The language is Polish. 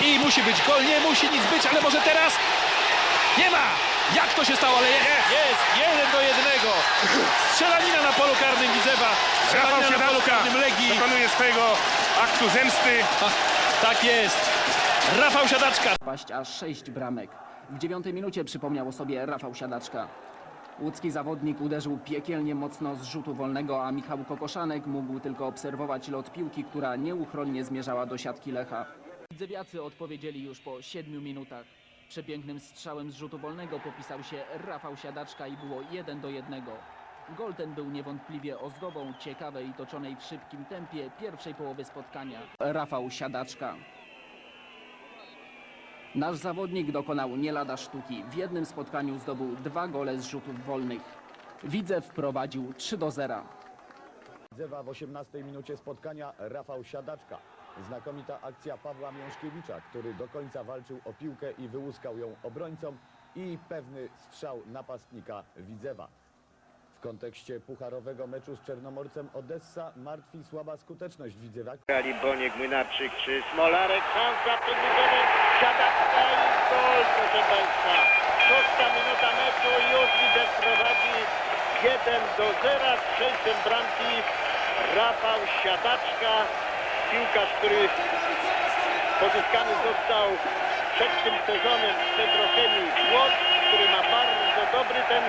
I musi być gol, nie musi nic być, ale może teraz? Nie ma! Jak to się stało, ale jest! Jest! Jeden do jednego! Strzelanina na polu karnym Widzewa! Rafał Strzelanina na polu karnym Legii! dokonuje swojego aktu zemsty. Tak jest! Rafał Siadaczka! paść aż sześć bramek. W dziewiątej minucie przypomniał o sobie Rafał Siadaczka. Łódzki zawodnik uderzył piekielnie mocno z rzutu wolnego, a Michał Kokoszanek mógł tylko obserwować lot piłki, która nieuchronnie zmierzała do siatki Lecha. Widzewiacy odpowiedzieli już po siedmiu minutach. Przepięknym strzałem z rzutu wolnego popisał się Rafał Siadaczka i było 1 do 1. Gol ten był niewątpliwie ozdobą ciekawej i toczonej w szybkim tempie pierwszej połowy spotkania. Rafał Siadaczka. Nasz zawodnik dokonał nie lada sztuki. W jednym spotkaniu zdobył dwa gole z rzutów wolnych. Widzew wprowadził 3 do 0. Widzewa w 18 minucie spotkania Rafał Siadaczka. Znakomita akcja Pawła Miążkiewicza, który do końca walczył o piłkę i wyłuskał ją obrońcom i pewny strzał napastnika Widzewa. W kontekście pucharowego meczu z Czernomorcem Odessa martwi słaba skuteczność Widzewa, Grali Boniek, Młynarczyk czy Smolarek. Szansa przed Widzewem. Siadaczka i gol, proszę Państwa. Szósta minuta meczu już Widzew prowadzi 1 do 0 z przejściem bramki. Rafał Siadaczka, piłkarz, który pozyskany został przed tym sezonem z Petrochemii. Który ma bardzo dobry ten